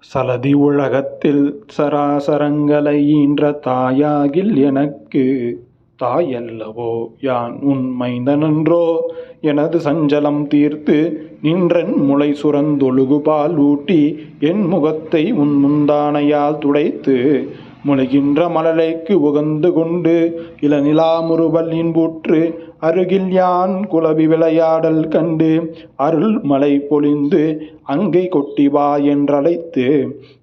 சலதி உலகத்தில் சராசரங்களை ஈன்ற தாயாகில் எனக்கு. தாயல்லவோ யான் உன் மைந்தனன்றோ? எனது சஞ்சலம் தீர்த்து நின்றன் முளை சுரந்தொழுகுபால் ஊட்டி என் முகத்தை உன் முந்தானையால் துடைத்து முளைகின்ற மழலைக்கு உகந்து கொண்டு இளநிலா முறுவல் இன்புற்று அருகில் யான் குலவி விளையாடல் கண்டு அருள் மலை பொழிந்து அங்கை கொட்டி வா என்றழைத்து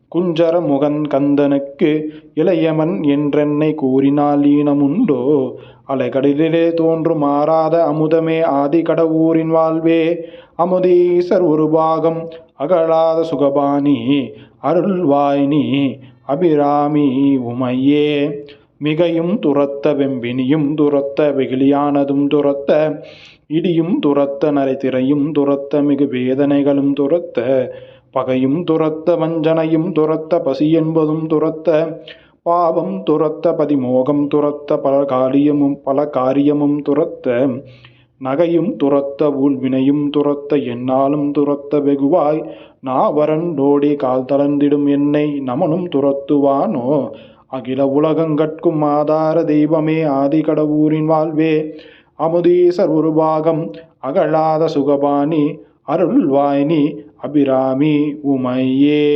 குஞ்சர முகன் கந்தனுக்கு இளையமன் என்றென்னை கூறினால் ஈனமுண்டோ? அலைகடலிலே தோன்றும் மாறாத அமுதமே ஆதி கடவுரின் வாழ்வே அமுதீசர் ஒரு பாகம் அகழாத சுகபாணி அருள்வாயினி அபிராமி உமையே மிகையும் துரத்த வெம்பினியும் துரத்த வெகுளியானதும் துரத்த இடியும் துரத்த நரைத்திரையும் துரத்த மிகு வேதனைகளும் துரத்த பகையும் துரத்த வஞ்சனையும் துரத்த பசி என்பதும் துரத்த பாவம் துரத்த பதிமோகம் துரத்த பல காரியமும் பல காரியமும் துரத்த நகையும் துரத்த ஊழ்வினையும் துரத்த என்னாலும் துரத்த வெகுவாய். நாவரண்டோடி கால் தளர்ந்திடும் என்னை நமனும் துரத்துவானோ? அகில உலகங்கட்கும் ஆதார தெய்வமே ஆதி கடவுரின் வாழ்வே. அமுதீசர் ஒரு பாகம் அகழாத சுகபாணி அருள்வாயினி அபிராமி உமையே.